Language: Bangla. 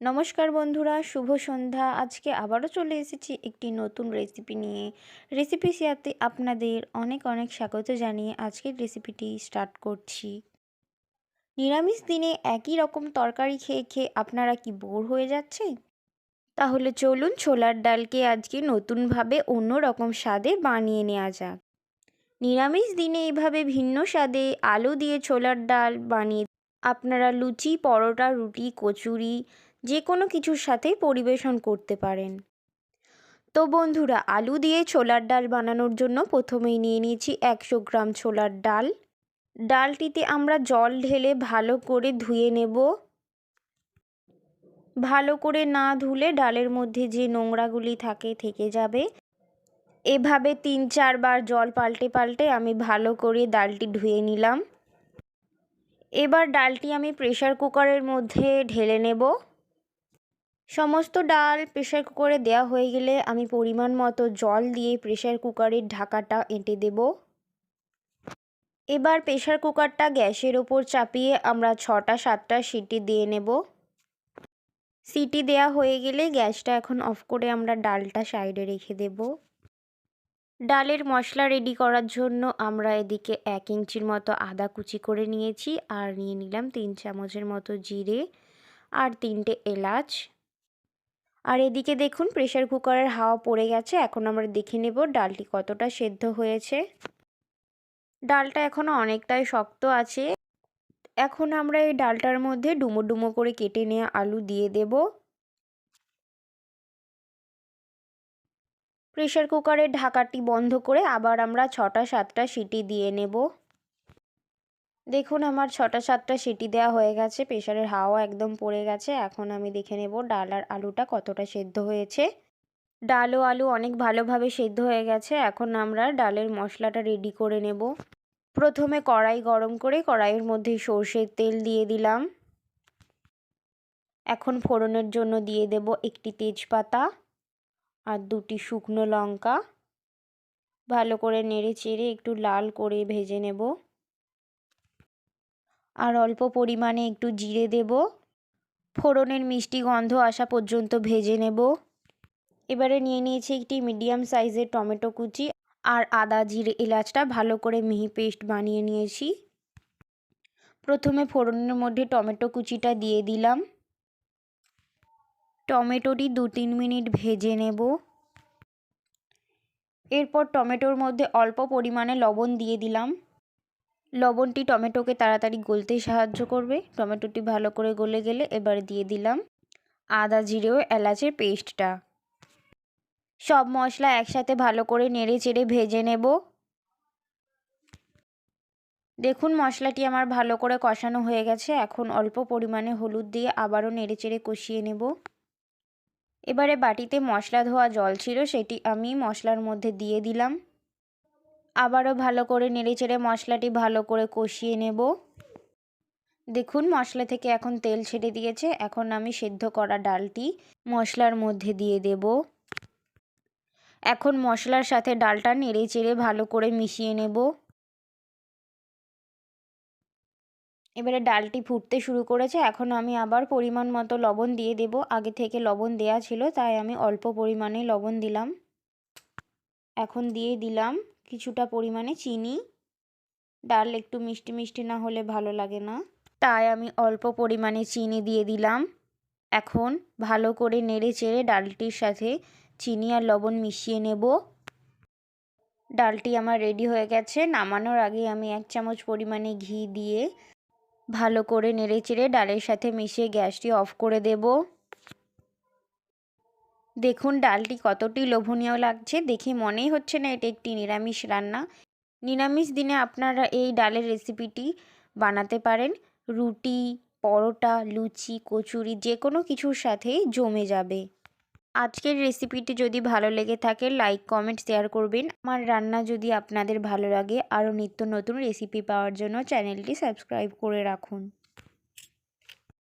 নমস্কার বন্ধুরা, শুভ সন্ধ্যা। আজকে আবারও চলে এসেছি একটি নতুন রেসিপি নিয়ে। রেসিপি শেয়ারতে আপনাদের অনেক অনেক স্বাগত জানিয়ে আজকের রেসিপিটি স্টার্ট করছি। নিরামিষ দিনে একই রকম তরকারি খেয়ে খেয়ে আপনারা কি বোর হয়ে যাচ্ছে? তাহলে চলুন ছোলার ডালকে আজকে নতুনভাবে অন্য রকম স্বাদে বানিয়ে নেওয়া যাক। নিরামিষ দিনে এইভাবে ভিন্ন স্বাদে আলু দিয়ে ছোলার ডাল বানিয়ে আপনারা লুচি, পরোটা, রুটি, কচুরি যে কোনো কিছুর সাথেই পরিবেশন করতে পারেন। তো বন্ধুরা, আলু দিয়ে ছোলার ডাল বানানোর জন্য প্রথমেই নিয়ে নিয়েছি একশো গ্রাম ছোলার ডাল। ডালটিতে আমরা জল ঢেলে ভালো করে ধুয়ে নেব। ভালো করে না ধুলে ডালের মধ্যে যে নোংরাগুলি থাকে, থেকে যাবে। এভাবে তিন চারবার জল পাল্টে পাল্টে আমি ভালো করে ডালটি ধুয়ে নিলাম। এবার ডালটি আমি প্রেশার কুকারের মধ্যে ঢেলে নেব। সমস্ত ডাল প্রেশার কুকারে দেওয়া হয়ে গেলে আমি পরিমাণ মতো জল দিয়ে প্রেশার কুকারের ঢাকাটা এঁটে দেব। এবার প্রেশার কুকারটা গ্যাসের ওপর চাপিয়ে আমরা ছটা সাতটা সিটি দিয়ে নেব। সিটি দেয়া হয়ে গেলে গ্যাসটা এখন অফ করে আমরা ডালটা সাইডে রেখে দেব। ডালের মশলা রেডি করার জন্য আমরা এদিকে এক ইঞ্চির মতো আদা কুচি করে নিয়েছি আর নিয়ে নিলাম তিন চামচের মতো জিরে আর তিনটে এলাচ। আর এদিকে দেখুন প্রেশার কুকারের হাওয়া পড়ে গেছে। এখন আমরা দেখে নেব ডালটি কতটা সেদ্ধ হয়েছে। ডালটা এখনও অনেকটাই শক্ত আছে। এখন আমরা এই ডালটার মধ্যে ডুমো ডুমো করে কেটে নেওয়া আলু দিয়ে দেব। প্রেশার কুকারের ঢাকাটি বন্ধ করে আবার আমরা ছটা সাতটা সিটি দিয়ে নেব। দেখুন, আমার ছটা সাতটা সিটি দেওয়া হয়ে গেছে, প্রেশারের হাওয়া একদম পড়ে গেছে। এখন আমি দেখে নেব ডাল আর আলুটা কতটা সেদ্ধ হয়েছে। ডাল ও আলু অনেক ভালোভাবে সেদ্ধ হয়ে গেছে, এখন আমরা ডালের মশলাটা রেডি করে নেব। প্রথমে কড়াই গরম করে কড়াইয়ের মধ্যে সর্ষের তেল দিয়ে দিলাম। এখন ফোড়নের জন্য দিয়ে দেব একটি তেজপাতা আর দুটি শুকনো লঙ্কা। ভালো করে নেড়ে চেড়ে একটু লাল করে ভেজে নেব। আর অল্প পরিমাণে একটু জিরে দেব। ফোড়নের মিষ্টি গন্ধ আসা পর্যন্ত ভেজে নেব। এবারে নিয়ে নিয়েছি একটি মিডিয়াম সাইজের টমেটো কুচি আর আদা জিরে এলাচটা ভালো করে মিহি পেস্ট বানিয়ে নিয়েছি। প্রথমে ফোড়নের মধ্যে টমেটো কুচিটা দিয়ে দিলাম। টমেটোটি দু তিন মিনিট ভেজে নেব। এরপর টমেটোর মধ্যে অল্প পরিমাণে লবণ দিয়ে দিলাম। লবণটি টমেটোকে তাড়াতাড়ি গলতে সাহায্য করবে। টমেটোটি ভালো করে গলে গেলে এবারে দিয়ে দিলাম আদা জিরে ও এলাচের পেস্টটা। সব মশলা একসাথে ভালো করে নেড়ে চেড়ে ভেজে নেব। দেখুন মশলাটি আমার ভালো করে কষানো হয়ে গেছে। এখন অল্প পরিমাণে হলুদ দিয়ে আবারও নেড়ে চেড়ে কষিয়ে নেব। এবারে বাটিতে মশলা ধোয়া জল ছিল সেটি আমি মশলার মধ্যে দিয়ে দিলাম। আবারও ভালো করে নেড়েচেড়ে মশলাটি ভালো করে কষিয়ে নেব। দেখুন, মশলা থেকে এখন তেল ছেড়ে দিয়েছে। এখন আমি সেদ্ধ করা ডালটি মশলার মধ্যে দিয়ে দেব। এখন মশলার সাথে ডালটা নেড়ে চেড়ে ভালো করে মিশিয়ে নেব। এবারে ডালটি ফুটতে শুরু করেছে। এখন আমি আবার পরিমাণ মতো লবণ দিয়ে দেব। আগে থেকে লবণ দেয়া ছিল, তাই আমি অল্প পরিমাণে লবণ দিলাম। এখন দিয়ে দিলাম কিছুটা পরিমাণে চিনি, ডাল একটু মিষ্টি মিষ্টি না হলে ভালো লাগে না। তাই আমি অল্প পরিমাণে চিনি দিয়ে দিলাম। এখন ভালো করে নেড়ে চেড়ে ডালটির সাথে চিনি আর লবণ মিশিয়ে নেব। ডালটি আমার রেডি হয়ে গেছে। নামানোর আগে আমি এক চামচ পরিমাণে ঘি দিয়ে ভালো করে নেড়ে চেড়ে ডালের সাথে মিশিয়ে গ্যাসটি অফ করে দেব। দেখুন, ডালটি কতটি লোভনীয় লাগছে। দেখে মনেই হচ্ছে না এটা একটি নিরামিষ রান্না। নিরামিষ দিনে আপনারা এই ডালের রেসিপিটি বানাতে পারেন। রুটি, পরোটা, লুচি, কচুরি যে কোনো কিছুর সাথেই জমে যাবে। আজকের রেসিপিটি যদি ভালো লেগে থাকে, লাইক, কমেন্ট, শেয়ার করবেন। আমার রান্না যদি আপনাদের ভালো লাগে, আরও নিত্য নতুন রেসিপি পাওয়ার জন্য চ্যানেলটি সাবস্ক্রাইব করে রাখুন।